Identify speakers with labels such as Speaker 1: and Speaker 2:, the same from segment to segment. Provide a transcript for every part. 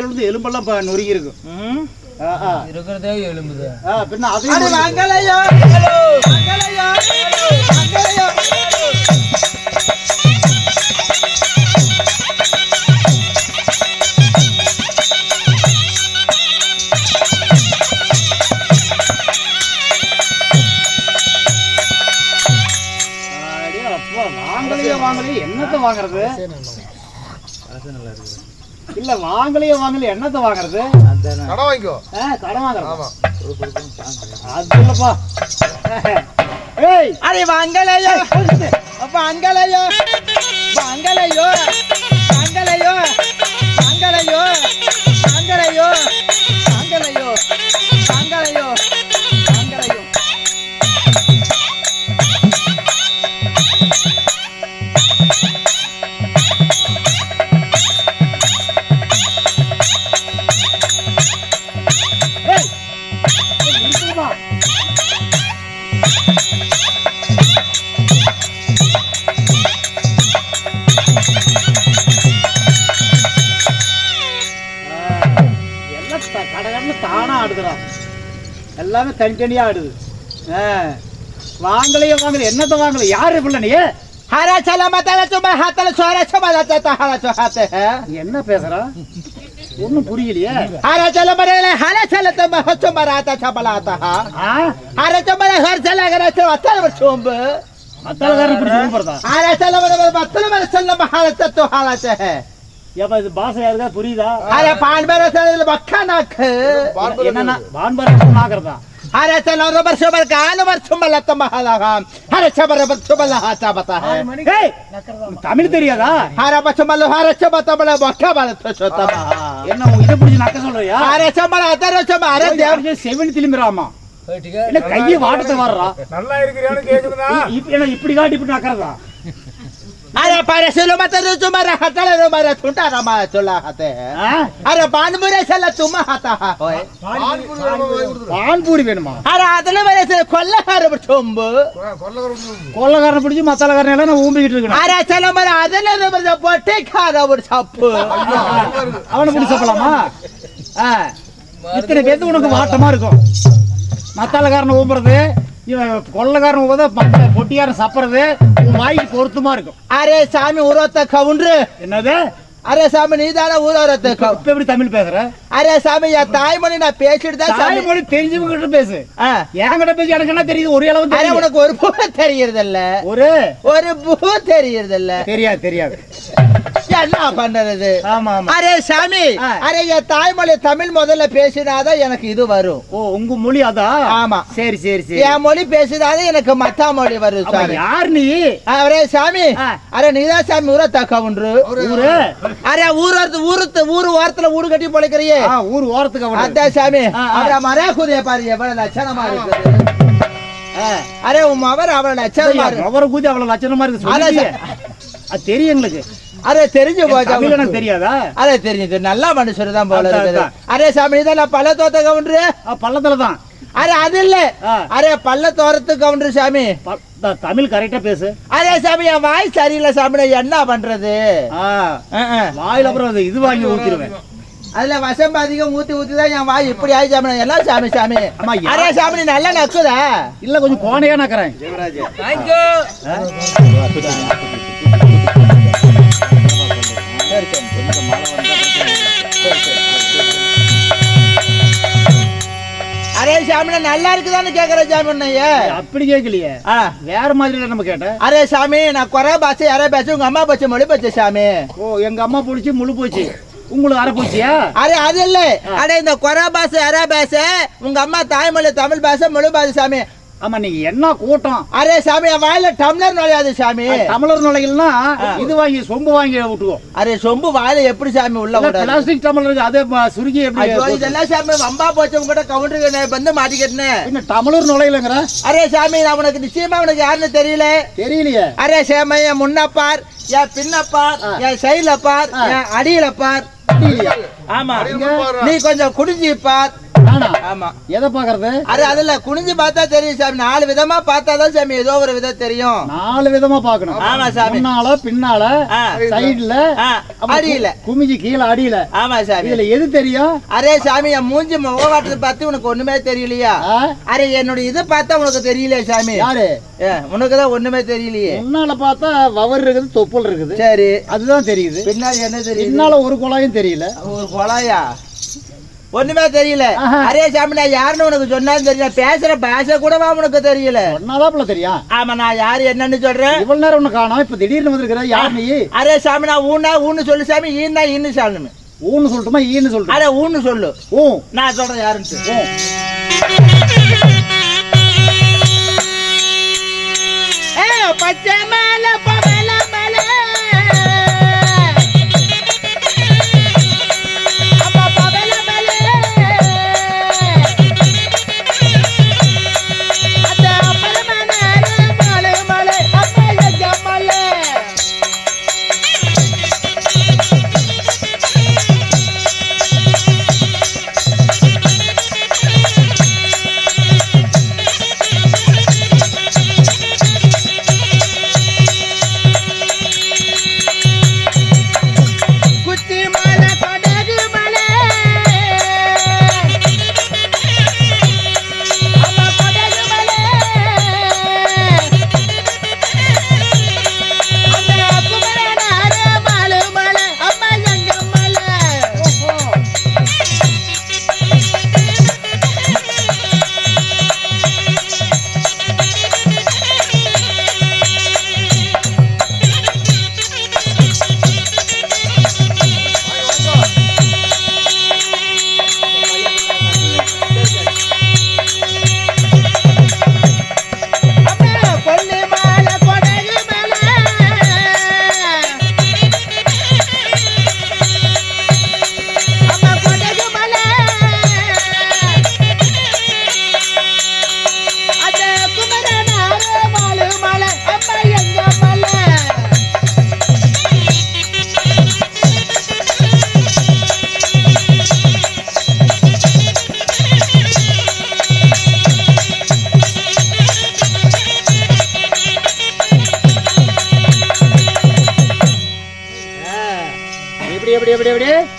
Speaker 1: கையில் வந்து எலும்பெல்லாம் இப்போ நொறுங்கி இருக்கும்
Speaker 2: இருக்கிறதே எலும்புது
Speaker 3: என்னத்த
Speaker 1: அதையும் வாங்குறது நல்லா இருக்கு. இல்ல வாங்கலையே வாங்கலையே. என்னத்தை வாங்குறது?
Speaker 4: கடன் வாங்கிக்கோ.
Speaker 1: கடன் வாங்குறது.
Speaker 4: ஆமா.
Speaker 1: அது இல்லப்பா. ஏய்.
Speaker 3: வாங்கலையோ. வாங்கலையோ வாங்கலையோ.
Speaker 1: ரிட்டர்னியாக ஆடுது. வாங்கலையே வாங்கல. என்னத்தை வாங்கல? யாரு
Speaker 3: பிள்ளைனையே ஹராச்சால மத்தால சும்மா ஹாத்தால சுவாராச்ச மதாச்சா ஹாராச்சோ
Speaker 1: ஹாத்தே என்ன பேசுறோம் ஒண்ணும் புரியலையே.
Speaker 3: ஹராச்சால
Speaker 1: மரல
Speaker 3: ஹராச்சால தம்ப ஹச்சோ மராத்தா சபலாத்தா ஹராச்சோ அத்தால வச்சோம்பு மத்தால
Speaker 1: காரன் இப்படி
Speaker 3: சொல்லி
Speaker 1: போறதா? ஹராச்சால மர மத்தால புரியுதா?
Speaker 3: அரே பான்பரசல நாக்கு.
Speaker 1: என்னன்னா பான்பரசல்
Speaker 3: अरे चलो रबर शबर का रबर शबर लता महला का अरे शबर रबर शबर लहाता बता है
Speaker 1: தெரியாதா
Speaker 3: அரை பச்சமல்ல அரை சபத்தமல வக்க பலத்த சொத்தமா
Speaker 1: என்ன இத புடிச்சு நக்க சொல்றியா
Speaker 3: அரை சமல அரை
Speaker 1: செவன்
Speaker 2: திலிமிராமா
Speaker 1: என்ன கையை வாட்டத்தை வர்றா
Speaker 4: நல்லா இருக்கிறியான்னு
Speaker 1: கேக்குதா இப்படி காட்டி இப்படி நக்கறதா
Speaker 3: अरे पारेसेलो मत रे तुम्हारा हाताला रे मारा थुंटा रा मा चोला
Speaker 1: हाते
Speaker 3: अरे पानपुरे सेला तुम हाता हा होय
Speaker 4: பான்பூரி வேணுமா
Speaker 3: அட அதெல்லாம் வேற
Speaker 4: சரி கொல்லக்கார சொம்பு
Speaker 1: கொல்லக்காரன் பிடிச்சி மசாலாக்காரன் எல்லாம் நான் ஊம்பிக்கிட்டு இருக்கேன்
Speaker 3: அட சில மாதிரி அதெல்லாம் பொட்டைக்கார ஒரு சப்பு
Speaker 1: அவனை பிடிச்சி சாப்பிடலாமா இத்தனை பேர்த்து உனக்கு வாட்டமா இருக்கும் மசாலாக்காரன் ஊம்புறது இவன் கொள்ளக்காரன் ஊம்புறது பொட்டிக்காரன் சாப்பிட்றது வாய்க்கு பொருத்தமா இருக்கும்.
Speaker 3: அரே சாமி உரத்தை கவுன்று.
Speaker 1: என்னது?
Speaker 3: அரே சாமி நீ தானே
Speaker 1: ஊரத்தை இப்ப எப்படி தமிழ் பேசுற?
Speaker 3: அரே சாமி என் தாய்மொழி நான் பேசிட்டு தான்
Speaker 1: தாய்மொழி தெரிஞ்சவங்க கிட்ட பேசு என்கிட்ட பேசி எனக்கு என்ன தெரியுது? ஒரே அளவு
Speaker 3: அரே உனக்கு ஒரு பூ தெரியறது இல்ல
Speaker 1: ஒரு?
Speaker 3: ஒரு பூ தெரியறது இல்ல
Speaker 1: தெரியாது தெரியாது.
Speaker 3: என்ன பண்றது அரே சாமி. அரே என் தாய்மொழி தமிழ் முதல்ல பேசினாதான் எனக்கு இது வரும்.
Speaker 1: ஓ உங்க மொழி அதா?
Speaker 3: ஆமா.
Speaker 1: சரி சரி சரி.
Speaker 3: என் மொழி பேசினாதான் எனக்கு மத்தா மொழி வரும் சாமி.
Speaker 1: யார் நீ?
Speaker 3: அரே சாமி. அரே நீதான் சாமி ஊர தக்கவுன்று
Speaker 1: ஊரு?
Speaker 3: அரே ஊர் ஊரு ஊரு ஓரத்துல ஊடு கட்டி பொழைக்கிறியே.
Speaker 1: ஊர் ஓரத்துக்கு
Speaker 3: அதான் சாமி
Speaker 1: ஆ.
Speaker 3: அவர மரகுதிய பாரு எவ்வளவு லட்சணமா இருக்குது. அரே உன் அவர் அவள லட்சணமா இருக்கு.
Speaker 1: அவரை கூதி அவ்வளவு லட்சணமா இருக்கு
Speaker 3: அதான்.
Speaker 1: அது தெரியும் எங்களுக்கு.
Speaker 3: அரே தெரிஞ்சு போச்சு.
Speaker 1: தெரியாதா?
Speaker 3: அரே தெரிஞ்சது நல்ல மனுஷர் தான் போல இருக்குது. அரே சாமி இதான் நான் பல்ல தோத்த கவுண்டரு.
Speaker 1: பள்ளத்துல தான்.
Speaker 3: அரே அது இல்ல. அரே பல்ல தோரத்து கவுண்டரு சாமி.
Speaker 1: தமிழ் கரெக்டா பேசு.
Speaker 3: அரே சாமி என் வாய் சரியில்லை சாமி என்ன பண்றது.
Speaker 1: வாயில அப்புறம் அது இது வாங்கி ஊத்திடுவேன்
Speaker 3: அதுல வசம்பு அதிகம் ஊத்தி ஊத்தி தான் என் வாய் இப்படி ஆயி சாமி எல்லாம் சாமி சாமி. அரே சாமி நல்லா நக்குதா?
Speaker 1: இல்ல கொஞ்சம் கோணையா நக்கறேன்.
Speaker 3: அரே சாமி நான் நல்லா இருக்குதான்னு கேக்குற சாமி
Speaker 1: அப்படி கேட்கலையே வேற மாதிரி நம்ம கேட்டேன்
Speaker 3: அரே சாமி நான் குறை பாச யாரே பேச உங்க அம்மா பச்சை மொழி பச்சை சாமி.
Speaker 1: ஓ எங்க அம்மா பிடிச்சி முழு போச்சு. உங்களுக்கு அரை போச்சியா?
Speaker 3: அரே அது இல்ல. அடே இந்த குறை பாச யாரா பேச உங்க அம்மா தாய்மொழி தமிழ் பாச மொழி பாச சாமி.
Speaker 1: ஆமா நீங்க என்ன கூட்டம்?
Speaker 3: அரே சாமி வாயில டம்ளர் நுழையாது சாமி.
Speaker 1: தமிழர் நுழைகள்னா இது வாங்கி சொம்பு வாங்கி விட்டுவோம்
Speaker 3: அரே சொம்பு வாயில எப்படி சாமி உள்ள
Speaker 1: பிளாஸ்டிக் டம்ளர் அதே சுருக்கி எப்படி
Speaker 3: இதெல்லாம் சாமி வம்பா போச்சு உங்ககிட்ட கவுண்டருக்கு வந்து மாட்டிக்கிட்டேன்
Speaker 1: பின்ன தமிழர் நுழையிலங்கிற?
Speaker 3: அரே சாமி நான் உனக்கு நிச்சயமா உனக்கு யாருன்னு தெரியல.
Speaker 1: தெரியலையே.
Speaker 3: அரே சாமி என் முன்னப்பார் என் பின்னப்பார். என் சைடுல பார்
Speaker 1: ஆ.
Speaker 3: என் அடியில பார்
Speaker 1: தெரியலையா
Speaker 3: ஆமா. நீ கொஞ்சம் குடிஞ்சு பார்
Speaker 1: நானா
Speaker 3: ஆமா.
Speaker 1: எதை பாக்குறது
Speaker 3: அரே அதுல குனிஞ்சு பார்த்தா தெரியும் சாமி. நாலு விதமா பார்த்தாதான் சாமி ஏதோ ஒரு விதம் தெரியும்.
Speaker 1: நாலு விதமா பாக்கணும்
Speaker 3: ஆமா சாமி.
Speaker 1: முன்னால பின்னால. சைடுல
Speaker 3: அடியில.
Speaker 1: குமிஞ்சி கீழே அடியில.
Speaker 3: ஆமா சாமி.
Speaker 1: இதுல எது தெரியும்?
Speaker 3: அரே சாமி என் மூஞ்சி முகவாட்டத்தை பார்த்து உனக்கு ஒண்ணுமே தெரியலையா? அரே என்னோட இது பார்த்தா உனக்கு தெரியலையே சாமி.
Speaker 1: யாரு?
Speaker 3: உனக்குதான் ஒண்ணுமே தெரியலையே.
Speaker 1: முன்னால பார்த்தா வவர் இருக்குது தொப்புள் இருக்குது.
Speaker 3: சரி.
Speaker 1: அதுதான் தெரியுது.
Speaker 3: பின்னாடி என்ன தெரியுது?
Speaker 1: பின்னால ஒரு குழாயும் தெரியல.
Speaker 3: ஒரு கொலாயா ஒண்ணுமே தெரியல.
Speaker 1: ஆஹா.
Speaker 3: அரே சாமி நான் யாருன்னு உனக்கு சொன்னாலும் தெரியல. பேசுற பாஷை கூடவா உனக்கு தெரியல?
Speaker 1: ஒன்னாதாப்புல தெரியும்.
Speaker 3: ஆமா நான் யாரு என்னன்னு சொல்றேன்
Speaker 1: இவ்வளவு நேரம் ஒண்ணு காணோம். இப்ப திடீர்னு வந்திருக்கிற யார் நீ?
Speaker 3: அரே சாமி நான் ஊனா ஊன்னு சொல்லு சாமி ஈன்னா ஈன்னு சாமி
Speaker 1: ஊன்னு சொல்லட்டுமா ஈன்னு சொல்லட்டுமா
Speaker 3: அரே ஊன்னு சொல்லு.
Speaker 1: ஊ.
Speaker 3: நான் சொல்றேன் யாருன்ட்டு.
Speaker 1: ஊ.
Speaker 3: பச்சை மேல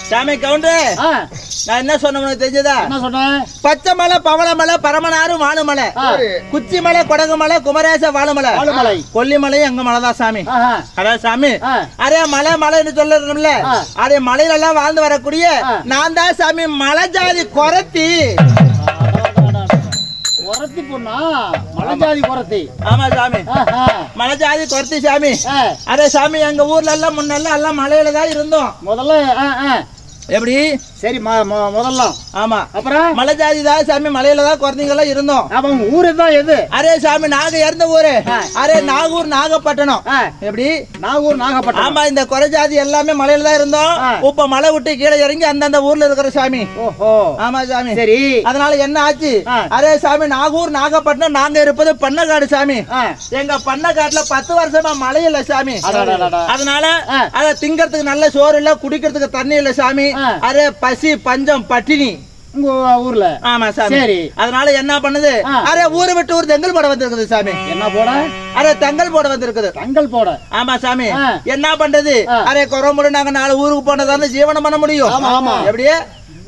Speaker 3: சாமி கவுண்டர் நான் என்ன சொன்ன உனக்கு தெரிஞ்சதா?
Speaker 1: என்ன சொன்ன
Speaker 3: பச்சை மலை பவள மலை பரமனாறு வாழுமலை
Speaker 1: ஆ,
Speaker 3: குச்சி மலை கொடகு மலை குமரேச வாழுமலை
Speaker 1: ஆளுமலை
Speaker 3: கொல்லிமலை எங்க மலைதான் சாமி. அதான் சாமி. அரே மலை மலைன்னு சொல்லணும்ல. அரே மலையில எல்லாம் வாழ்ந்து வரக்கூடிய. நான் தான் சாமி. மலை ஜாதி குறத்தி
Speaker 1: குறத்தி பொண்ணா? மலைஜாதி குறத்தி
Speaker 3: ஆமா சாமி.
Speaker 1: ஆஹா,
Speaker 3: மலை ஜாதி குறத்தி சாமி. அரே சாமி எங்க ஊர்ல எல்லாம் முன்னெல்லாம் எல்லாம் மலையில தான் இருந்தோம்.
Speaker 1: முதல்ல
Speaker 3: எப்படி?
Speaker 1: சரி ம- ம- முதல்லாம்.
Speaker 3: ஆமா.
Speaker 1: அப்புறம்?
Speaker 3: மலை ஜாதி தான் சாமி மலையில தான் குறத்திங்கெல்லாம் இருந்தோம்.
Speaker 1: அவன் ஊரு தான் எது?
Speaker 3: அரே சாமி நாங்க இறந்த ஊரு. அரே நாகூர் நாகப்பட்டினம். எப்படி?
Speaker 1: நாகூர் நாகப்பட்டினம்.
Speaker 3: ஆமா இந்த குறை ஜாதி எல்லாமே மலையில தான் இருந்தோம். இப்ப மலை விட்டு கீழே இறங்கி அந்தந்த ஊர்ல இருக்கிற சாமி.
Speaker 1: ஓஹோ.
Speaker 3: ஆமா சாமி.
Speaker 1: சரி.
Speaker 3: அதனால என்ன ஆச்சு. அரே சாமி நாகூர் நாகப்பட்டினம் நாங்க இருப்பது பண்ணக்காடு சாமி. எங்க பண்ணக்காட்டுல பத்து வருஷமா மழை இல்ல சாமி. அதனால. அத திங்கறதுக்கு நல்ல சோறு இல்ல குடிக்கிறதுக்கு தண்ணி இல்ல சாமி. அரே பசி பஞ்சம் பட்டினி.
Speaker 1: உங்க ஊர்ல?
Speaker 3: ஆமா சாமி.
Speaker 1: சரி.
Speaker 3: அதனால என்ன பண்ணுது. அரே ஊரை விட்டு ஊர் தெங்கல் போட வந்திருக்குது சாமி.
Speaker 1: என்ன போட?
Speaker 3: அரே தங்கல் போட வந்திருக்குது.
Speaker 1: தங்கல் போட.
Speaker 3: ஆமா சாமி. என்ன பண்றது. அரே குறமுடி நாங்க நாலு ஊருக்கு போனதானே ஜீவனம் பண்ண முடியும்.
Speaker 1: ஆமா.
Speaker 3: எப்படியே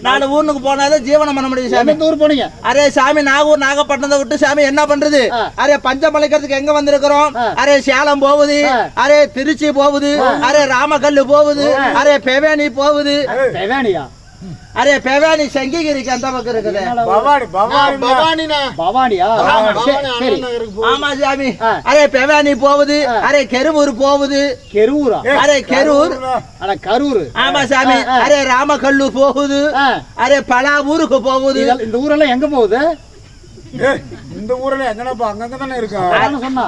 Speaker 3: நாலு ஊருக்கு போனாதான் ஜீவனம் பண்ண முடியும் சாமி.
Speaker 1: ஊர் போனீங்க?
Speaker 3: அரே சாமி நாகூர் நாகப்பட்டினத்தை விட்டு சாமி என்ன பண்றது. அரே பஞ்சமலைக்கிறதுக்கு எங்க வந்திருக்கிறோம். அரே சேலம் போகுது. அரே திருச்சி போகுது. அரே ராமகல்லு போகுது. அரே பெவேனி போகுது.
Speaker 1: பெவானியா
Speaker 3: அரே பெவேனி சங்கிகிரிக்கு அந்த பக்கம் இருக்குது.
Speaker 4: பவானி பவானி
Speaker 1: பவானியா?
Speaker 3: ஆமா சாமி. அரே பெவேனி போகுது. அரே கெருவூர் போகுது.
Speaker 1: கெரூரா?
Speaker 3: அரே கெரூர்.
Speaker 1: அட கரூர்.
Speaker 3: ஆமா சாமி. அரே ராமகல்லு போகுது. அரே பலா ஊருக்கு போகுது.
Speaker 1: இந்த ஊரெல்லாம் எங்க போகுது?
Speaker 4: இந்த ஊர்ல எங்கனப்பா அங்கங்க தானே இருக்கும்
Speaker 1: அதானே சொன்னா.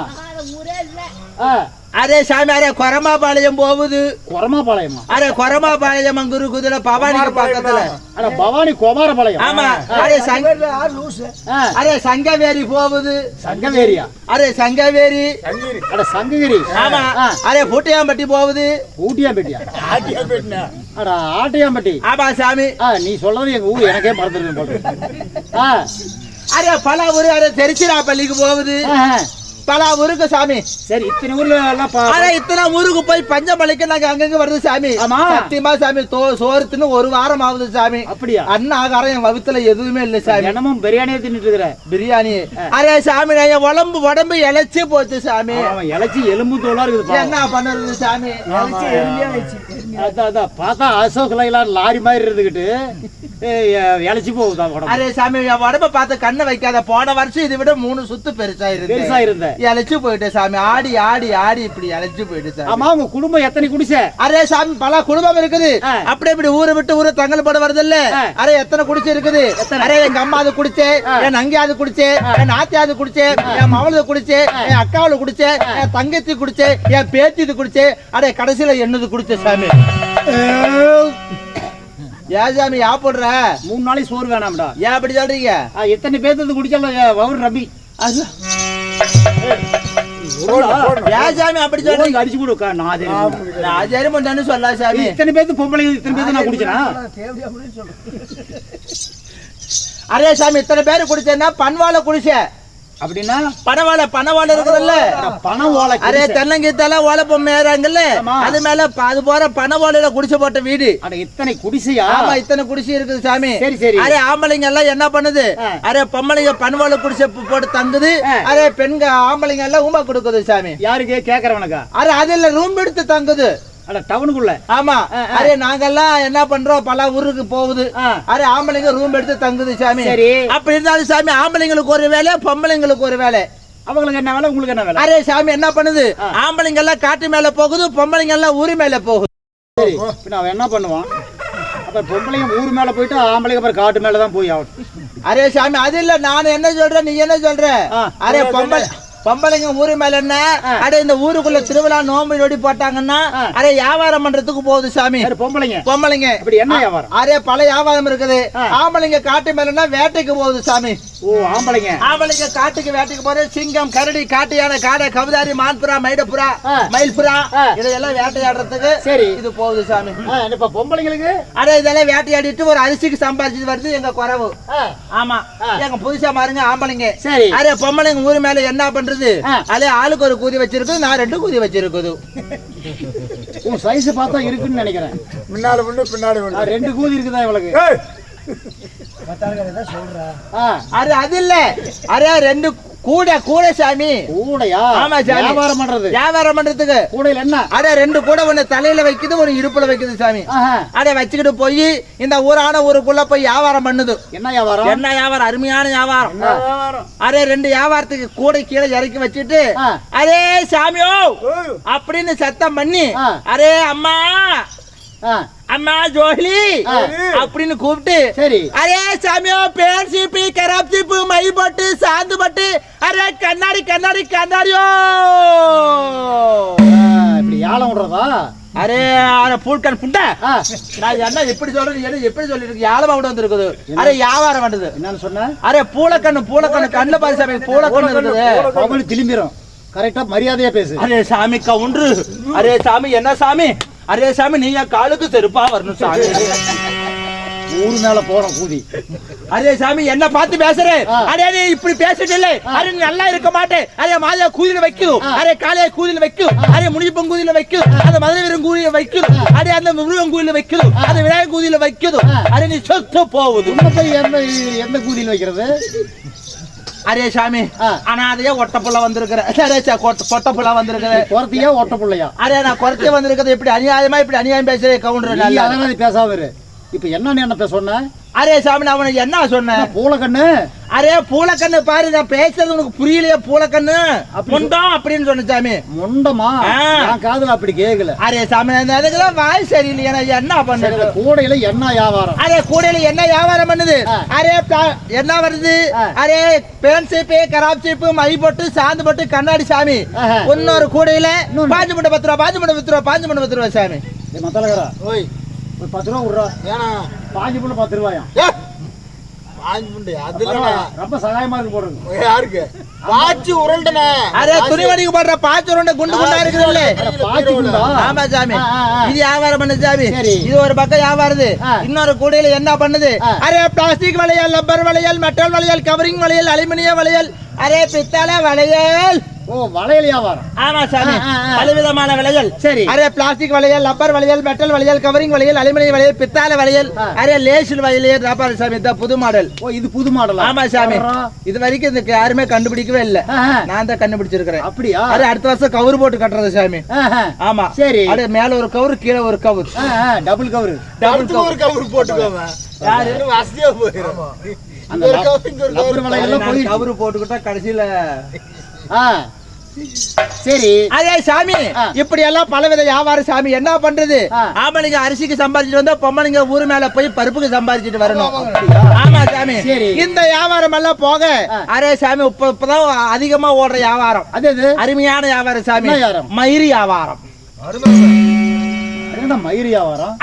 Speaker 3: அரே சாமி அரே கொரமாபாளையம் போகுது.
Speaker 1: கொரமாபாளையமா?
Speaker 3: அரே கொரமாபாளையம் அங்க இருக்குதுல பவானிக்கு பக்கத்துல.
Speaker 1: அட பவானி குமாரபாளையம்.
Speaker 3: ஆமா. அரே சங்க
Speaker 1: ஆ,
Speaker 3: அரே சங்கவேரி போகுது.
Speaker 1: சங்கவேரியா?
Speaker 3: அரே சங்கவேரி.
Speaker 1: அட சங்ககிரி
Speaker 3: ஆமா. அரே புட்டியாம்பட்டி போகுது.
Speaker 1: ஊட்டியாம்பட்டியா
Speaker 4: ஆட்டியா போயிட்டா
Speaker 1: அட ஆட்டியாம்பட்டி.
Speaker 3: ஆமா சாமி.
Speaker 1: ஆ நீ சொல்றது எங்க ஊர் எனக்கே ஆ.
Speaker 3: அரே பல ஊரு அரே திருச்சிராப்பள்ளிக்கு போகுது. பல ஊருக்கு சாமி.
Speaker 1: சரி இத்தனை ஊர்ல எல்லாம்
Speaker 3: ஆனா இத்தனை ஊருக்கு போய் பஞ்சமலைக்கு நாங்க அங்கங்க வருது சாமி.
Speaker 1: ஆமா.
Speaker 3: சத்தியமா சாமி சோறுத்துன்னு ஒரு வாரம் ஆகுது சாமி.
Speaker 1: அப்படியா?
Speaker 3: அண்ணன் ஆகாரம் என் வகுத்துல எதுவுமே இல்ல சாமி.
Speaker 1: தினமும் பிரியாணியே தின்னுட்டு இருக்கிற?
Speaker 3: பிரியாணி. அரே சாமி நான் என் உடம்பு உடம்பு இழைச்சு போச்சு சாமி.
Speaker 1: அவன் இலைச்சி எலும்பு தோலா இருக்குது.
Speaker 3: என்ன பண்ணுறது சாமி?
Speaker 1: அதான் அதான். பார்த்தா அசோக் லாரி மாதிரி இருந்துகிட்டு. இழைச்சி போகுதா உடம்பு?
Speaker 3: அரே சாமி என் உடம்ப பார்த்து கண்ணை வைக்காத. போன வருஷம் இதை விட மூணு சுத்து பெருசா
Speaker 1: பெருசா
Speaker 3: இருந்து
Speaker 1: இருந்த
Speaker 3: இழைச்சு போயிட்டு சாமி. ஆடி ஆடி ஆடி இப்படி இழைச்சு போயிட்டு சாமி.
Speaker 1: ஆமா உங்க குடும்பம் எத்தனை குடிசை?
Speaker 3: அரே சாமி பல குடும்பம் இருக்குது. அப்படி இப்படி ஊரை விட்டு ஊரை தங்கல் போட வருது இல்ல. அரே எத்தனை குடிச்சு இருக்குது? அரே எங்க அம்மா அது குடிச்சே என் நங்கி அது குடிச்சே என் நாத்தி அது குடிச்சே என் மவளது குடிச்சே என் அக்காவுல குடிச்சே என் தங்கச்சி குடிச்சே என் பேத்தி இது குடிச்சே அடே கடைசியில என்னது குடிச்ச சாமி? ஏன் சாமி யா போடுற?
Speaker 1: மூணு நாளைக்கு சோறு வேணாம்டா.
Speaker 3: ஏன் அப்படி சொல்றீங்க?
Speaker 1: எத்தனை பேர்த்து குடிச்சாலும் வவுர் ரபி.
Speaker 3: ஏன் சாமி அப்படி சொல்றீங்க?
Speaker 1: அடிச்சு கொடுக்க நான்
Speaker 3: நான் சரி பண்ணு சொல்ல சாமி.
Speaker 1: இத்தனை பேர்த்து பொம்பளை இத்தனை பேர்த்து நான் குடிச்சேனா?
Speaker 3: அரே சாமி இத்தனை பேர் குடிச்சேன்னா பன்வாழை குடிச்ச
Speaker 1: அப்படின்னா
Speaker 3: பனவாழை பனவாழை இருக்குதுல்ல?
Speaker 1: ஓலை
Speaker 3: அரே
Speaker 1: குடிசை.
Speaker 3: தென்னங்கீத்தால மேறாங்கல்ல
Speaker 1: ஆமா.
Speaker 3: அது மேல அது போற பனவாழையில குடிச்சு போட்ட வீடு.
Speaker 1: இத்தனை குடிசையா?
Speaker 3: ஆமா இத்தனை குடிசை இருக்குது சாமி.
Speaker 1: சரி, சரி.
Speaker 3: அரே ஆம்பளைங்க எல்லாம் என்ன பண்ணுது. அரே பொம்பளைங்க பனவாழை குடிசை போட்டு தங்குது. அரே பெண்க ஆம்பளைங்க எல்லாம் ஊமா கொடுக்குது சாமி.
Speaker 1: யாருக்கு? கேக்குறவனுக்கா?
Speaker 3: அரே அது இல்ல ரூம் எடுத்து தங்குது.
Speaker 1: அட டவுனுக்குள்ள.
Speaker 3: ஆமா. அரே நாங்கெல்லாம் என்ன பண்றோம்? பல ஊருக்கு போகுது. அரே ஆம்பளைங்க ரூம் எடுத்து தங்குது சாமி.
Speaker 1: சரி.
Speaker 3: அப்படி இருந்தாலும் சாமி ஆம்பளைங்களுக்கு ஒரு வேலை பொம்பளைங்களுக்கு ஒரு வேலை.
Speaker 1: அவங்களுக்கு என்ன வேலை? உங்களுக்கு என்ன வேலை?
Speaker 3: அரே சாமி என்ன பண்ணுது. ஆம்பளைங்க எல்லாம் காட்டு மேல போகுது பொம்பளைங்க எல்லாம் ஊரு மேல போகுது.
Speaker 1: அவன் என்ன பண்ணுவான்? அப்ப பொம்பளைங்க ஊர் மேல போயிட்டு ஆம்பளைங்க அப்புறம் காட்டு மேல தான் போய் ஆகணும்.
Speaker 3: அரே சாமி அது இல்ல. நான் என்ன சொல்றேன் நீ என்ன சொல்ற. அரே பொம்பளை பொம்பளைங்க ஊரு மேல என்ன. அடே இந்த ஊருக்குள்ள திருவிழா நோம்பு நொடி போட்டாங்கன்னா. அரே வியாபாரம் பண்றதுக்கு போகுது சாமி.
Speaker 1: பொம்பளைங்க?
Speaker 3: பொம்பளைங்க.
Speaker 1: அப்படி என்ன வியாபாரம்?
Speaker 3: அரே பல வியாபாரம் இருக்குது. ஆம்பளைங்க காட்டு மேலன்னா வேட்டைக்கு போகுது சாமி.
Speaker 1: ஓ ஆம்பளைங்க.
Speaker 3: ஆம்பளைங்க காட்டுக்கு வேட்டைக்கு போறது சிங்கம் கரடி காட்டு யானை காடை கவுதாரி மான்புறா
Speaker 1: ஆ.
Speaker 3: மயில்புறா
Speaker 1: ஆ.
Speaker 3: இதெல்லாம் வேட்டையாடுறதுக்கு
Speaker 1: சரி.
Speaker 3: இது போகுது சாமி.
Speaker 1: இப்ப பொம்பளைங்களுக்கு?
Speaker 3: அடே இதெல்லாம் வேட்டையாடிட்டு ஒரு அரிசிக்கு சம்பாதிச்சது வருது எங்க குறவு. ஆமா. எங்க புதுசா மாருங்க ஆம்பளைங்க.
Speaker 1: சரி.
Speaker 3: அரே பொம்பளைங்க ஊரு மேல என்ன பண்றது. அதே ஆளுக்கு ஒரு கூதி வச்சிருக்கு நான் ரெண்டு கூதி வச்சிருக்குது.
Speaker 1: உன் சைஸ் பார்த்தா இருக்குன்னு நினைக்கிறேன்.
Speaker 4: முன்னால ஒண்ணு பின்னாடி
Speaker 1: ரெண்டு கூதி இருக்குதா இவளுக்கு?
Speaker 3: அது அது இல்ல. அரே ரெண்டு கூட கூட சாமி.
Speaker 1: கூடையா?
Speaker 3: ஆமா சாமி.
Speaker 1: வியாபாரம் பண்றது.
Speaker 3: வியாபாரம் பண்றதுக்கு.
Speaker 1: கூடையில என்ன?
Speaker 3: அட ரெண்டு கூட ஒண்ணு தலையில வைக்குது ஒரு இடுப்புல வைக்குது சாமி. அட வச்சுக்கிட்டு போய் இந்த ஊரான ஊருக்குள்ள போய் வியாபாரம் பண்ணுது.
Speaker 1: என்ன வியாபாரம்?
Speaker 3: என்ன வியாபாரம்? அருமையான வியாபாரம். அரே ரெண்டு வியாபாரத்துக்கு கூட கீழே இறக்கி வச்சுட்டு. அரே சாமியோ அப்படின்னு சத்தம் பண்ணி. அரே அம்மா அம்மா ஜோலி. அப்படின்னு கூப்பிட்டு
Speaker 1: சரி.
Speaker 3: அரே சாமியோ பேர் சீப்பி கராப் சீப்பு மை போட்டு சாந்து பட்டு அரே கண்ணாடி கண்ணாடி கண்ணாடியோ.
Speaker 1: இப்படி யாழம் விடுறதா?
Speaker 3: அரே அரே பூட்கன் புண்டை. நான் என்ன எப்படி சொல்றது என்ன எப்படி சொல்லிருக்கு? யாழமா விட வந்திருக்குது. அரே வியாபாரம் பண்ணுது.
Speaker 1: என்னன்னு சொன்ன?
Speaker 3: அரே பூலக்கண்ணு பூலக்கண்ணு கண்ணுல பாரு சாமி பூலக்கண்ணு இருக்குது.
Speaker 1: தமிழ் திரும்பிடும் கரெக்டா மரியாதையா பேசு.
Speaker 3: அரே சாமி கவுண்டரு அரே சாமி என்ன சாமி? அரே சாமி நீ என் காலுக்கு செருப்பா வரணும் சாமி.
Speaker 1: ஊரு மேல போறோம் கூதி
Speaker 3: அரே சாமி என்ன பார்த்து பேசுற. அரே நீ இப்படி பேசிட்டு இல்லை அரே நல்லா இருக்க மாட்டே. அரே மாதா கூதில வைக்கும் அரே காலைய கூதில வைக்கும் அரே முனிப்பன் கூதில வைக்கும் அந்த மதுரை வீரன் கூதில வைக்கும் அரே அந்த முருகன் கூதில வைக்கும் அந்த விநாயகர் கூதில வைக்கும் அரே நீ சொத்து போகுது.
Speaker 1: எந்த கூதியில் வைக்கிறது?
Speaker 3: அரே சாமி. அனாதையா ஒட்டப்புள்ள வந்திருக்கிற. அரே சா, கொட்ட- பொட்டப்புள்ள வந்திருக்கிற.
Speaker 1: குறத்தியா ஒட்ட பிள்ளையா
Speaker 3: அரே நான் குறைச்சே வந்திருக்கிறது இப்படி அநியாயமா இப்படி அநியாயம் பேசுறே கவுண்டர்
Speaker 1: இரு. இப்ப என்ன என்ன பேச சொன்ன?
Speaker 3: அரே சாமி நான் அவனுக்கு என்ன சொன்னேன்?
Speaker 1: பூலக்கண்ணு?
Speaker 3: அரே பூலக்கண்ணு பாரு நான் பேசுறது உனக்கு புரியலையே பூலக்கண்ணு. முண்டம் அப்படின்னு சொன்ன சாமி.
Speaker 1: முண்டமா. நான் காதுல அப்படி கேக்கல.
Speaker 3: அரே சாமி அதுக்கெல்லாம் வாய் சரியில்லையே நான் என்ன
Speaker 1: இந்த கூடையில என்ன வியாபாரம்?
Speaker 3: அரே கூடையில என்ன வியாபாரம் பண்ணுது. அரே என்ன வருது. அரே பேன் சீப்பு கராப் சீப்பு மை போட்டு சாந்து போட்டு கண்ணாடி சாமி. இன்னொரு கூடையில. பாஞ்சு மணி பத்து ரூபா பாஞ்சு மணி பத்து ரூபா பாஞ்சு மணி பத்து ரூபா சாமி.
Speaker 1: மத்தலகரா
Speaker 4: ஓய்.
Speaker 1: ஒரு பத்து ரூபா விடுறா.
Speaker 4: ஏனா
Speaker 1: பாஞ்சு புள்ள பத்து ரூபாயா?
Speaker 4: வாங்கி புண்டு அதுல
Speaker 1: பரவாயில்ல, ரொம்ப சகாயமா இருக்கு போடுறது.
Speaker 4: யாருக்கு? வாட்சி உருண்டனே.
Speaker 3: அரே துணிமணிக்கு போடுற பாஞ்சு உருண்டை குண்டு குண்டா இருக்குதுல்ல?
Speaker 1: பாத்தி குண்டா
Speaker 3: ஆமா சாமி. இது வியாபாரம் பண்ணுது சாமி. இது ஒரு பக்கம் வியாபாரது. இன்னொரு கூடையில என்ன பண்ணுது. அரே பிளாஸ்டிக் வளையல் ரப்பர் வளையல் மெட்டல் வளையல் கவரிங் வளையல் அலுமினிய வளையல். அரே பித்தளை வளையல்.
Speaker 1: ஓ வளையல் வியாபாரம்.
Speaker 3: ஆமா சாமி. பலவிதமான வளையல்.
Speaker 1: சரி.
Speaker 3: அரே பிளாஸ்டிக் வளையல் ரப்பர் வளையல் மெட்டல் வளையல் கவரிங் வளையல் அலுமினிய வளையல் பித்தாளை வளையல். அரே லேசில் வளையல் ரப்பர் சாமி இந்த புது மாடல்
Speaker 1: ஓ இது புது மாடலா
Speaker 3: ஆமா சாமி. இது வரைக்கும் இதுக்கு யாருமே கண்டுபிடிக்கவே இல்ல. நான் தான் கண்டுபிடிச்சிருக்கிறேன்.
Speaker 1: அப்படியா?
Speaker 3: அரே அடுத்த வருஷம் கவுரு போட்டு கட்டுறது சாமி.
Speaker 1: ஆஹா.
Speaker 3: ஆமா.
Speaker 1: சரி.
Speaker 3: அப்படியே மேல ஒரு கவுரு கீழே ஒரு கவுரு.
Speaker 1: டபுள் கவர்
Speaker 4: அடுத்து ஒரு கவர் போட்டுக்கோங்க.
Speaker 3: யாரு?
Speaker 4: வசதியா போயிடும்
Speaker 1: அந்த
Speaker 4: கவர்,
Speaker 1: லப்பர்
Speaker 4: கவர்.
Speaker 3: கவுரு போட்டுக்கிட்டா கடைசியில
Speaker 1: ஆ. சரி
Speaker 3: அதே சாமி. இப்படி எல்லாம் பலவித வியாபாரம் சாமி என்ன பண்றது
Speaker 1: ஆ.
Speaker 3: ஆம்பளைங்க அரிசிக்கு சம்பாதிச்சுட்டு வந்தா பொம்மனுங்க ஊர் மேல போய் பருப்புக்கு சம்பாதிச்சுட்டு வரணும்? ஆமா சாமி
Speaker 1: சரி.
Speaker 3: இந்த வியாபாரம் எல்லாம் போக. அரே சாமி இப்ப இப்பதான் அதிகமா ஓடுற வியாபாரம்
Speaker 1: அது
Speaker 3: அருமையான வியாபாரம் சாமி? மயிறு வியாபாரம்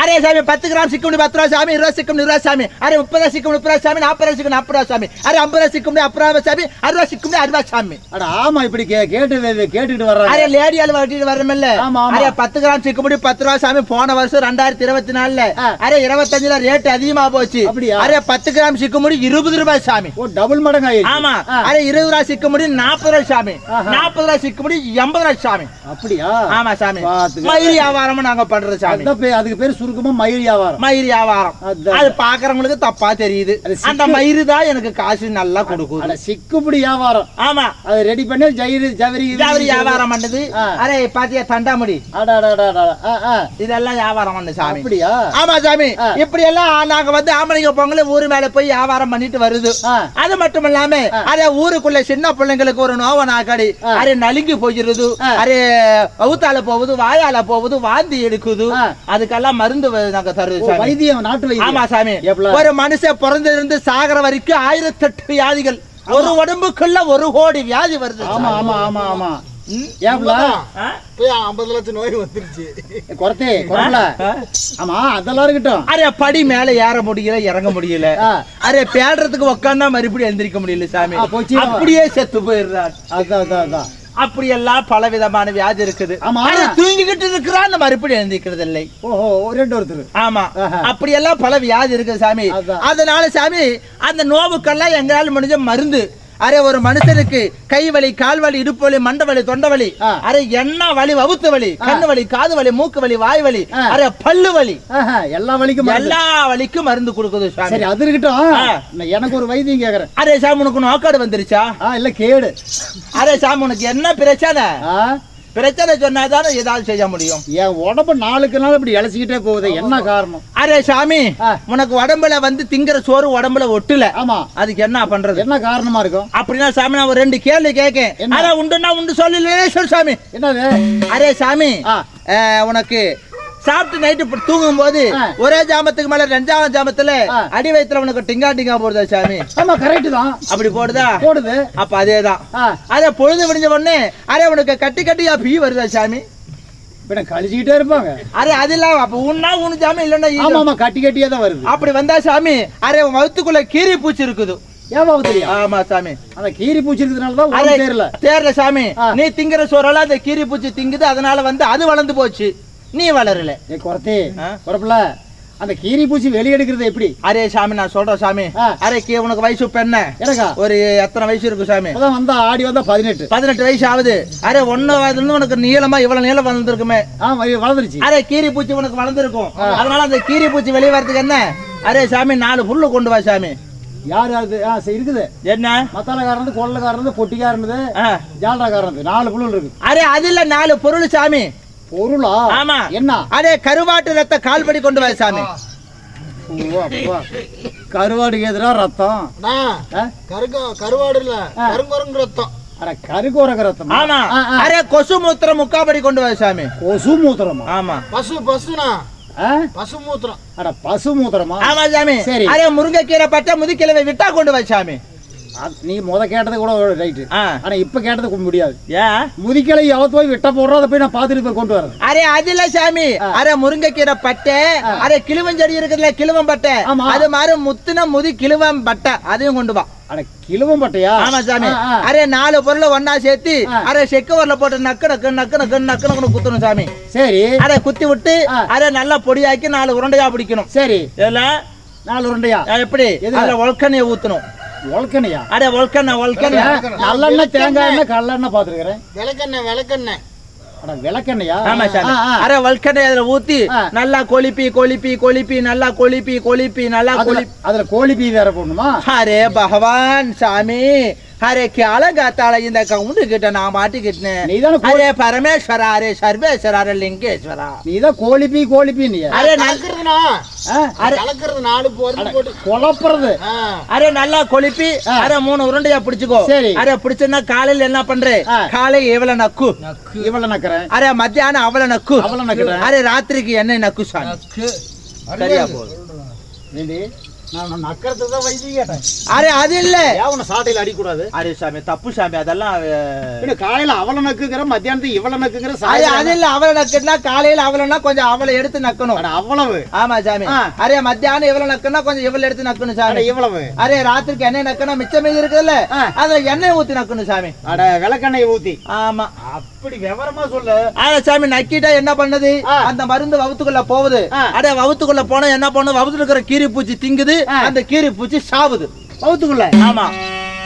Speaker 3: அரே சாமி பத்து கிராம் சிக்கும் பத்து ரூபா சாமி இருபது சிக்கும் இருபது ரூபா சாமி அரே முப்பது சிக்கும் முப்பது சாமி நாற்பது சிக்கும் நாற்பது ரூபா சாமி அரே ஐம்பது சிக்கும் ஐம்பது சாமி அறுபது சிக்கும் அறுபா சாமி
Speaker 1: அட ஆமா இப்படி கேட்டு கேட்டுக்கிட்டு வர்றாங்க
Speaker 3: அரே லேடியால் வட்டிட்டு வரமில்ல. அரே பத்து கிராம் சிக்குமுடி பத்து ரூபா சாமி போன வருஷம் ரெண்டாயிரத்தி இருபத்தி நாலுல. அரே இருபத்தஞ்சுல ரேட் அதிகமா போச்சு? அரே பத்து கிராம் சிக்குமுடி இருபது ரூபாய் சாமி
Speaker 1: ஓ டபுள் மடங்கு
Speaker 3: ஆமா. அரே இருபது ரூபாய் சிக்குமுடி நாற்பது ரூபாய் சாமி. நாற்பது ரூபாய் சிக்குமுடி எண்பது ரூபாய் சாமி
Speaker 1: அப்படியா
Speaker 3: ஆமா சாமி. மயிர் வியாபாரம் நாங்க பண்றது சாமி
Speaker 1: அதுக்கு பேர் சுருக்கமா மயிர் வியாபாரம்
Speaker 3: மயிர் வியாபாரம். அது பாக்குறவங்களுக்கு தப்பா தெரியுது அந்த மயிறு தான் எனக்கு காசு நல்லா
Speaker 1: அட
Speaker 3: கொடுக்குது
Speaker 1: சிக்குப்படி வியாபாரம்
Speaker 3: ஆமா
Speaker 1: அது ரெடி பண்ணி ஜயிரு ஜவரி
Speaker 3: ஜவுளி வியாபாரம் பண்ணது. அரே பாத்தியா தண்டாமுடி. இதெல்லாம் வியாபாரம் பண்ணு சாமி
Speaker 1: அப்படியா
Speaker 3: ஆமா சாமி. இப்படி எல்லாம் நாங்க வந்து ஆம்பளைங்க பொங்கல் ஊரு மேல போய் வியாபாரம் பண்ணிட்டு வருது. அது மட்டும் இல்லாம. அதே ஊருக்குள்ள சின்ன பிள்ளைங்களுக்கு ஒரு நோவ நாக்காடி. அரே நலுங்கி
Speaker 1: ஆ.
Speaker 3: அரே அவுத்தால போகுது வாயால போகுது வாந்தி எடுக்குது. அதுக்கெல்லாம் மருந்து நாங்க சாமி.
Speaker 1: வைத்தியம் நாட்டு வைத்தியம்.
Speaker 3: ஆமா சாமி? ஒரு மனுஷன் பிறந்திருந்து சாகர வரைக்கும் ஆயிரத்தெட்டு வியாதிகள். ஒரு உடம்புக்குள்ள ஒரு கோடி வியாதி வருது.
Speaker 1: ஆமா. ஆமா ஆமா ஆமா.
Speaker 4: ஐம்பது லட்சம் நோய் வந்துருச்சு.
Speaker 1: குறத்தே? ஆமா அதெல்லாம் இருக்கட்டும்.
Speaker 3: அரே படி மேல ஏற முடியல இறங்க முடியல. அரே பேடுறதுக்கு உட்காந்தா மறுபடியும் எந்திரிக்க முடியல சாமி. அப்படியே செத்து போயிடுறான்.
Speaker 1: அதான் அதான் அதான்.
Speaker 3: அப்படி எல்லாம் பல விதமான வியாதி இருக்குது தூங்கிக்கிட்டு இருக்கிறான் அந்த மறுபடியும் எழுந்திருக்கிறது இல்லை
Speaker 1: ஓஹோ ரெண்டு ஒருத்தர்
Speaker 3: ஆமா.
Speaker 1: ஆஹா.
Speaker 3: அப்படி எல்லாம் பல வியாதி இருக்குது சாமி.
Speaker 1: அதான்.
Speaker 3: அதனால சாமி அந்த நோவுக்கெல்லாம் எங்களால முடிஞ்ச மருந்து அரே ஒரு மனுஷனுக்கு கை வலி கால் வலி இடுப்பு வலி மண்டை வலி தொண்டை வலி. அரே என்ன வலி வவுத்து வலி கண்ணு வலி காது வலி மூக்கு வலி வாய் வலி. அரே பல்லு வலி.
Speaker 1: எல்லா வலிக்கும்.
Speaker 3: எல்லா வலிக்கும் மருந்து கொடுக்குது
Speaker 1: சரி அது இருக்கட்டும். எனக்கு ஒரு வைத்தியம் கேக்குறேன்.
Speaker 3: அரே சாமி உனக்கு நோக்காடு வந்துருச்சா?
Speaker 1: இல்ல கேடு.
Speaker 3: அரே சாமி உனக்கு என்ன பிரச்சனை? பிரச்சனை சொன்னாதானே ஏதாவது செய்ய முடியும்.
Speaker 1: என் உடம்பு நாளுக்கு நாள் இப்படி இழைச்சிக்கிட்டே போகுது. என்ன காரணம்?
Speaker 3: அரே சாமி. உனக்கு உடம்புல வந்து திங்கிற சோறு உடம்புல ஒட்டுல.
Speaker 1: ஆமா.
Speaker 3: அதுக்கு என்ன பண்றது?
Speaker 1: என்ன காரணமா இருக்கும்?
Speaker 3: அப்படின்னா சாமி நான் ஒரு ரெண்டு கேள்வி கேட்கேன்? அதான் உண்டுன்னா உண்டு சொல்லலே சொல் சாமி.
Speaker 1: என்னது?
Speaker 3: அரே சாமி உனக்கு சாப்பிட்டு நைட்டு தூங்கும் போது. ஒரே ஜாமத்துக்கு மேல ரெண்டாவது ஜாமத்துல. அடி வயித்துல உனக்கு டிங்கா டிங்கா போடுதா சாமி?
Speaker 1: ஆமா கரெக்ட் தான்.
Speaker 3: அப்படி போடுதா?
Speaker 1: போடுது.
Speaker 3: அப்ப அதேதான். அதே பொழுது விடிஞ்ச உடனே அரே உனக்கு கட்டி கட்டியா பீ வருதா சாமி?
Speaker 1: கழிச்சுக்கிட்டே இருப்பாங்க.
Speaker 3: அரே அது இல்லாம அப்ப உன்னா உனு சாமி இல்லன்னா
Speaker 1: ஆமா. ஆமா கட்டி கட்டியே தான் வருது.
Speaker 3: அப்படி வந்தா சாமி அரே உன் வகுத்துக்குள்ள கீரி பூச்சி இருக்குது. ஆமா சாமி.
Speaker 1: அந்த கீரி பூச்சி இருக்கிறதுனால தான்
Speaker 3: தேர்ல. சாமி. நீ திங்கிற சோறெல்லாம் அந்த கீரி பூச்சி திங்குது அதனால வந்து அது வளர்ந்து போச்சு. நீ வளரல.
Speaker 1: ஏ குறத்தே
Speaker 3: ஆ?
Speaker 1: குறப்பல அந்த கீரி பூச்சி வெளியெடுக்கிறது எப்படி?
Speaker 3: அரே சாமி நான் சொல்றேன் சாமி. அரே கீ உனக்கு வயசு இப்ப என்ன?
Speaker 1: எனக்கா
Speaker 3: ஒரு எத்தனை வயசு இருக்கு சாமி?
Speaker 1: வந்தா ஆடி வந்தா பதினெட்டு.
Speaker 3: பதினெட்டு வயசு ஆகுது. அரே ஒன்னு வயதுல உனக்கு நீளமா இவ்வளவு நீளம் வளர்ந்துருக்குமே.
Speaker 1: வளர்ந்துருச்சு.
Speaker 3: அரே கீரி பூச்சி உனக்கு வளர்ந்துருக்கும். அதனால அந்த கீரி பூச்சி வெளியே வரதுக்கு என்ன? அரே சாமி நாலு புல்லு கொண்டு வா சாமி.
Speaker 1: யாரு அது? ஆ இருக்குது.
Speaker 3: என்ன?
Speaker 1: மத்தாலக்காரனது கொள்ளக்காரனது பொட்டிக்காரனது
Speaker 3: ஆ.
Speaker 1: ஜால்டாக்காரனது நாலு புல்லு இருக்கு.
Speaker 3: அரே அது இல்ல நாலு பொருள் சாமி.
Speaker 1: பொருளா?
Speaker 3: ஆமா.
Speaker 1: என்ன?
Speaker 3: அதே கருவாட்டு ரத்த கால்படி கொண்டு வா சாமி.
Speaker 1: கருவாடுக்கு எதிரா ரத்தம்? ஆ?
Speaker 4: கருக்க கருவாடு இல்ல கருங்குரங்கு ரத்தம்.
Speaker 1: அட கருக்கோரக ரத்தம்?
Speaker 3: ஆமா.
Speaker 1: ஆ, ஆ.
Speaker 3: அரே கொசு மூத்திரம் முக்காபடி கொண்டு வா சாமி.
Speaker 1: கொசு மூத்திரமா?
Speaker 3: ஆமா.
Speaker 4: பசு பசுனா
Speaker 1: ஆ?
Speaker 4: பசு மூத்திரம்.
Speaker 1: அட பசு மூத்திரமா?
Speaker 3: ஆமா சாமி.
Speaker 1: சரி.
Speaker 3: அரே முருங்கைக்கீரை பட்டை முதுக்கிழவை விட்டா கொண்டு வா சாமி.
Speaker 1: நீ முத கேட்டது கூட ரைட்டு. ஆனா இப்ப கேட்டது கொண்டு முடியாது.
Speaker 3: ஏன்
Speaker 1: முதிக்கலை எவ்வளவு போய் விட்ட போடுறோம் அதை போய் நான் பார்த்துட்டு போய் கொண்டு வரேன்.
Speaker 3: அரே அதுல சாமி. அரே முருங்கைக்கீரை பட்டை. அரே கிழுவஞ்செடி இருக்குதுல கிழுவம் பட்டை. அது மாதிரி முத்துன முதி கிழுவம் பட்டை. அதையும் கொண்டு வா.
Speaker 1: அட கிழுவம் பட்டையா?
Speaker 3: ஆமா சாமி. அரே நாலு பொருளை ஒண்ணா சேர்த்து. அரே செக்கு வரல போட்டு நக்கு நக்கு நக்கு நக்கு நக்கு நக்குன்னு குத்தணும் சாமி.
Speaker 1: சரி.
Speaker 3: அரே குத்தி விட்டு. அரே நல்லா பொடியாக்கி நாலு உருண்டையா பிடிக்கணும்.
Speaker 1: சரி.
Speaker 3: இதெல்லாம்
Speaker 1: நாலு உருண்டையா?
Speaker 3: எப்படி?
Speaker 1: எதுல?
Speaker 3: அதுல ஒழுக்கண்ணைய ஊத்தணும்.
Speaker 1: உழக்கணையா
Speaker 3: அரே ஒழுக்கண்ணெய் ஒழுக்கண்ணெய்
Speaker 1: நல்லெண்ணெய் தேங்காய் எண்ணெய் கடலெண்ணெய் பார்த்துருக்கிறேன்.
Speaker 4: விளக்கெண்ணெய் விளக்கெண்ணெய்.
Speaker 1: அட விளக்கெண்ணையா?
Speaker 3: ஆமா சாமி
Speaker 1: ஆ, ஆ.
Speaker 3: அரே ஒழுக்கண்ணெய் அதுல ஊத்தி. நல்லா கொலிப்பி கொலிப்பி கொலிப்பி நல்லா கொலிப்பி கொலிப்பி நல்லா கொலிப்பி
Speaker 1: அதுல கோழி பீ வேற போடணுமா?
Speaker 3: அரே பகவான் சாமி. அரே காலங்காத்தால இந்த கவுண்டு கிட்ட நான் மாட்டிக்கிட்டேன். அரே பரமேஸ்வரா அரே சர்வேஸ்வரா அரே லிங்கேஸ்வரா.
Speaker 1: நீதான் கோழி பீ கோழி பீ நீ.
Speaker 3: அரே
Speaker 4: போட்டு
Speaker 1: குழப்புறது.
Speaker 3: அரே நல்லா கொலிப்பி
Speaker 1: ஆ.
Speaker 3: அரே மூணு உருண்டையா பிடிச்சுக்கோ.
Speaker 1: சரி.
Speaker 3: அரே பிடிச்சுன்னா காலையில என்ன பண்றே?
Speaker 1: ஆ.
Speaker 3: காலை இவள நக்கு?
Speaker 1: இவ்வளவு நக்கிறேன்.
Speaker 3: அரே மத்தியானம் அவள நக்கு.
Speaker 1: அவளை நக்குறேன்.
Speaker 3: அரே ராத்திரிக்கு என்ன நக்கு சாமி? சரியா அரே அது இல்ல.
Speaker 1: உன்னை சாட்டையில் அடிக்கூடாது
Speaker 3: அரே சாமி தப்பு சாமி அதெல்லாம்
Speaker 1: காலையில அவளை நக்குங்கிற மத்தியானத்துக்கு இவ்வளவு நக்குங்கிற
Speaker 3: அது இல்ல அவளை நக்குனா காலையில அவளைனா கொஞ்சம் அவளை எடுத்து நக்கணும்.
Speaker 1: அவ்வளவு.
Speaker 3: ஆமா சாமி. அரே மத்தியானம் இவ்வளவு நக்குனா கொஞ்சம் இவ்வளவு எடுத்து நக்கணும் சாமி.
Speaker 1: இவ்வளவு.
Speaker 3: அரே ராத்திரிக்கு எண்ணெய் நக்கனா மிச்சம் மீதி இருக்குதுல்ல. அதுல எண்ணெய் ஊத்தி நக்கணும் சாமி.
Speaker 1: அட விளக்கெண்ணெய் ஊத்தி.
Speaker 3: ஆமா.
Speaker 1: அப்படி விவரமா சொல்லு.
Speaker 3: ஆனா சாமி நக்கிட்டா என்ன பண்ணுது. அந்த மருந்து வவுத்துக்குள்ள போகுது. அடே வவுத்துக்குள்ள போனா என்ன பண்ணும்? வவுத்துல இருக்கிற கீரி பூச்சி திங்குது. அந்த கீரி பூச்சி சாவுது.
Speaker 1: வவுத்துக்குள்ள.
Speaker 3: ஆமா.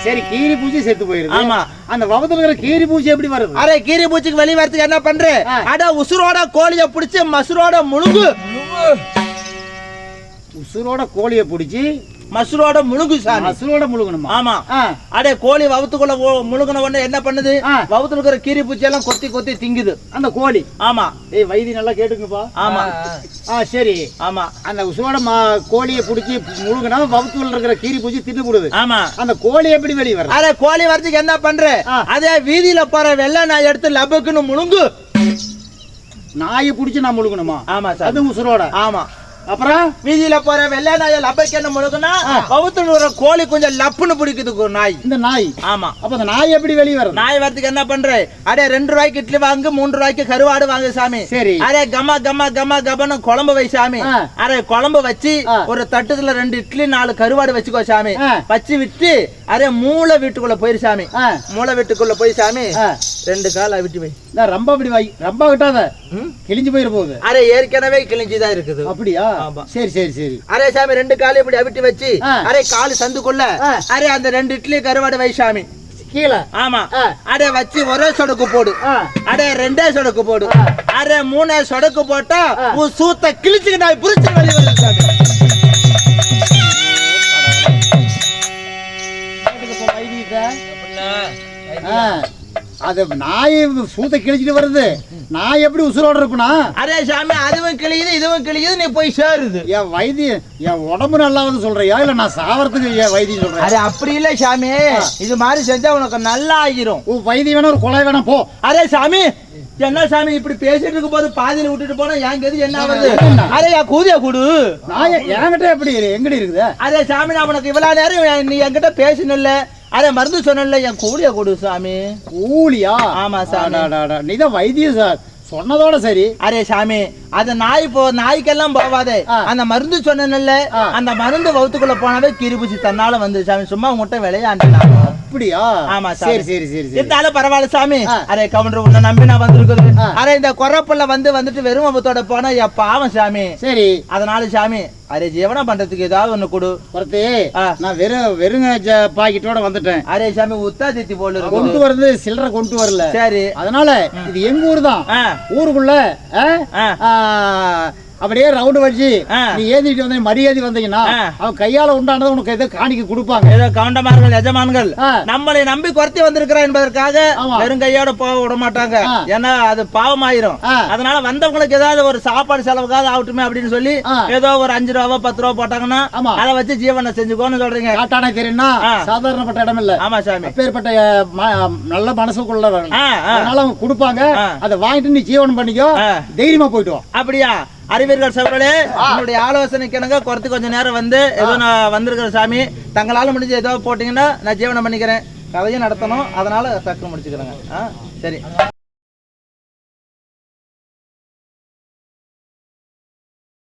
Speaker 1: சரி கீரி பூச்சி செத்து போயிருது.
Speaker 3: ஆமா.
Speaker 1: அந்த வவுத்துல இருக்கிற கீரி பூச்சி எப்படி வருது?
Speaker 3: அரே கீரி பூச்சிக்கு வெளிய வரதுக்கு என்ன பண்ற. அட உசுரோட கோழிய புடிச்சு மசுரோட முழுங்கு.
Speaker 1: உசுரோட கோழியை பிடிச்சி
Speaker 3: மசுரோட முழுங்கு சாமி.
Speaker 1: மசுரோட முழுகணுமா?
Speaker 3: ஆமா. அடே கோழி வவுத்துக்குள்ள முழுகுன உடனே என்ன பண்ணுது. வவுத்துல இருக்கிற கீரி பூச்சி எல்லாம் கொத்தி கொத்தி திங்குது.
Speaker 1: அந்த கோழி.
Speaker 3: ஆமா.
Speaker 1: ஏய் வைத்தி நல்லா கேட்டுங்கப்பா
Speaker 3: ஆமா.
Speaker 1: ஆ சரி.
Speaker 3: ஆமா.
Speaker 1: அந்த உசுரோட மா கோழியை பிடிச்சி முழுகினா வவுத்துல இருக்கிற கீரி பூச்சி தின்னு போடுது
Speaker 3: ஆமா.
Speaker 1: அந்த கோழி எப்படி வெளியே வருது
Speaker 3: அரே கோழி வரதுக்கு என்ன பண்ற. அதே வீதியில போற வெள்ளை நாய் எடுத்து லபக்குன்னு முழுங்கு.
Speaker 1: நாயை பிடிச்சி நான் முழுகணுமா?
Speaker 3: ஆமா சார்.
Speaker 1: அது உசுரோட?
Speaker 3: ஆமா.
Speaker 1: அப்புறம்
Speaker 3: வீதியில போற வெள்ளை நாய லபக்கன்னு முழுகுனா வவுத்துல இருக்கிற கோழி கொஞ்சம் லப்புன்னு பிடிக்குது ஒரு நாய்.
Speaker 1: இந்த நாய்.
Speaker 3: ஆமா.
Speaker 1: அப்ப அந்த நாய் எப்படி வெளியே வருது
Speaker 3: நாய் வரதுக்கு என்ன பண்ற? அடே ரெண்டு ரூபாய்க்கு இட்லி வாங்கு மூன்று ரூபாய்க்கு கருவாடு வாங்கு சாமி.
Speaker 1: சரி.
Speaker 3: அரே கம கம கம கமன்னு குழம்பு வை சாமி. அரே குழம்பு வச்சு. ஒரு தட்டுல ரெண்டு இட்லி நாலு கருவாடு வச்சுக்கோ சாமி. வச்சு விட்டு அரே மூளை வீட்டுக்குள்ள போயிரு சாமி. மூளை வீட்டுக்குள்ள போய் சாமி. ரெண்டு காலை விட்டு வை.
Speaker 1: நான் ரொம்ப அப்படி வை. ரொம்ப விட்டாத? கிழிஞ்சு போயிரு போகுது.
Speaker 3: அரே ஏற்கனவே கிழிஞ்சுதான் இருக்குது.
Speaker 1: அப்படியா?
Speaker 3: ஆமா.
Speaker 1: சரி சரி சரி.
Speaker 3: அரே சாமி ரெண்டு காலை இப்படி அவிட்டு வச்சு. அரே காலு சந்துக்குள்ள. அரே அந்த ரெண்டு இட்லி கருவாடு வை சாமி
Speaker 1: கீழே.
Speaker 3: ஆமா. அடே வச்சு ஒரே சொடக்கு போடு. அடே ரெண்டே சொடக்கு போடு. அரே மூணே சொடக்கு போட்டா. உன் சூத்த கிழிச்சுக்கு நான் புரிச்சு வெளியே வருது
Speaker 1: அது நாய் சூத்த கிழிச்சிட்டு வருது. நாய் எப்படி உசுரோட இருப்பனா
Speaker 3: அரே சாமி அதுவும் கிழியுது இதுவும் கிழியுது நீ போய் சேருது.
Speaker 1: என் வைத்தியம் என் உடம்பு நல்லா வந்து சொல்றியா? இல்ல நான் சாவறதுக்கு என் வைத்தியம் சொல்றேன்?
Speaker 3: அரே அப்படி இல்ல சாமி. இது மாதிரி செஞ்சா உனக்கு நல்லா ஆகிரும்
Speaker 1: உன் வைத்தியம் வேணா ஒரு குழாய் வேணா போ.
Speaker 3: அரே சாமி என்ன சாமி இப்படி பேசிட்டு இருக்கும் போது பாதியில விட்டுட்டு போனா என் கதி என்ன வருது
Speaker 1: என்ன?
Speaker 3: அரே என் கூதிய குடு.
Speaker 1: நாய் என்கிட்ட எப்படி எங்கடி இருக்குது?
Speaker 3: அரே சாமி நான் உனக்கு இவ்வளவு நேரம் நீ என்கிட்ட பேசினல்ல அரே மருந்து சொன்னல என் கூலிய கொடு சாமி.
Speaker 1: கூலியா?
Speaker 3: ஆமா சாமி.
Speaker 1: நீதான் வைத்தியம் சார். சொன்னதோட சரி.
Speaker 3: அரே சாமி. அந்த நாய் போ நாய்க்கெல்லாம் போவாதே. அந்த மருந்து சொன்னேன்ல
Speaker 1: ஆ.
Speaker 3: அந்த மருந்து வவுத்துக்குள்ள போனாவே கிருபுச்சி தன்னால வந்து சாமி. சும்மா உங்ககிட்ட விளையாண்டுனாங்க
Speaker 1: அப்படியா?
Speaker 3: ஆமா.
Speaker 1: சரி சரி சரி
Speaker 3: இருந்தாலும் பரவாயில்ல சாமி. அரே கவுண்டர் உன்னை நம்பி நான் வந்திருக்குது. அரே இந்த கொரப்புள்ள வந்து வந்துட்டு வெறும் முகத்தோட போனா பாவம் சாமி.
Speaker 1: சரி.
Speaker 3: அதனால சாமி அரே ஜீவனம் பண்றதுக்கு ஏதாவது ஒண்ணு கொடு. ஆ.
Speaker 1: நான் வெறும் ஜ- பாக்கெட்டோட வந்துட்டேன்.
Speaker 3: அரே சாமி உத்தா தித்தி போல
Speaker 1: கொண்டு வரது சில்லறை கொண்டு வரல.
Speaker 3: சரி.
Speaker 1: அதனால இது எங்க ஊர் தான்? ஊருக்குள்ள அப்படியே ரவுண்டு வச்சு. நீ ஏந்திட்டு வந்த மரியாதை வந்தீங்கன்னா. அவன் கையால உண்டானதை உனக்கு ஏதோ காணிக்க கொடுப்பாங்க
Speaker 3: ஏதோ கவுண்டமார்கள் எஜமான்கள். நம்மளை நம்பி குறைத்தி வந்திருக்கிறோம் என்பதற்காக. வெறும் கையோட போக விட மாட்டாங்க. ஏன்னா அது பாவமாயிரும். அதனால வந்தவங்களுக்கு ஏதாவது ஒரு சாப்பாடு செலவுக்காவது ஆகட்டுமே அப்படின்னு சொல்லி. ஏதோ ஒரு அஞ்சு ரூபா பத்து ரூபா போட்டாங்கன்னா
Speaker 1: ஆமா.
Speaker 3: அதை வச்சு ஜீவனை செஞ்சுக்கோன்னு சொல்றீங்க
Speaker 1: காட்டானே தெரியும்னா. சாதாரணப்பட்ட இடம் இல்ல
Speaker 3: ஆமா சாமி
Speaker 1: அப்பேற்பட்ட நல்ல
Speaker 3: ஆ.
Speaker 1: அதனால அவங்க கொடுப்பாங்க. அதை வாங்கிட்டு நீ ஜீவனம் பண்ணிக்கோ. தைரியமா போயிட்டு
Speaker 3: அப்படியா அறிவீர்கள் சவர்களே உங்களுடைய ஆலோசனைக்கு எனக்கு குறைத்து கொஞ்ச நேரம் வந்து ஏதோ நான் வந்திருக்கிறேன் சாமி. தங்களால முடிஞ்சு ஏதோ போட்டீங்கன்னா நான் ஜீவனம் பண்ணிக்கிறேன். கதையும் நடத்தணும். அதனால டக்கு முடிச்சுக்கிறேங்க. ஆ சரி.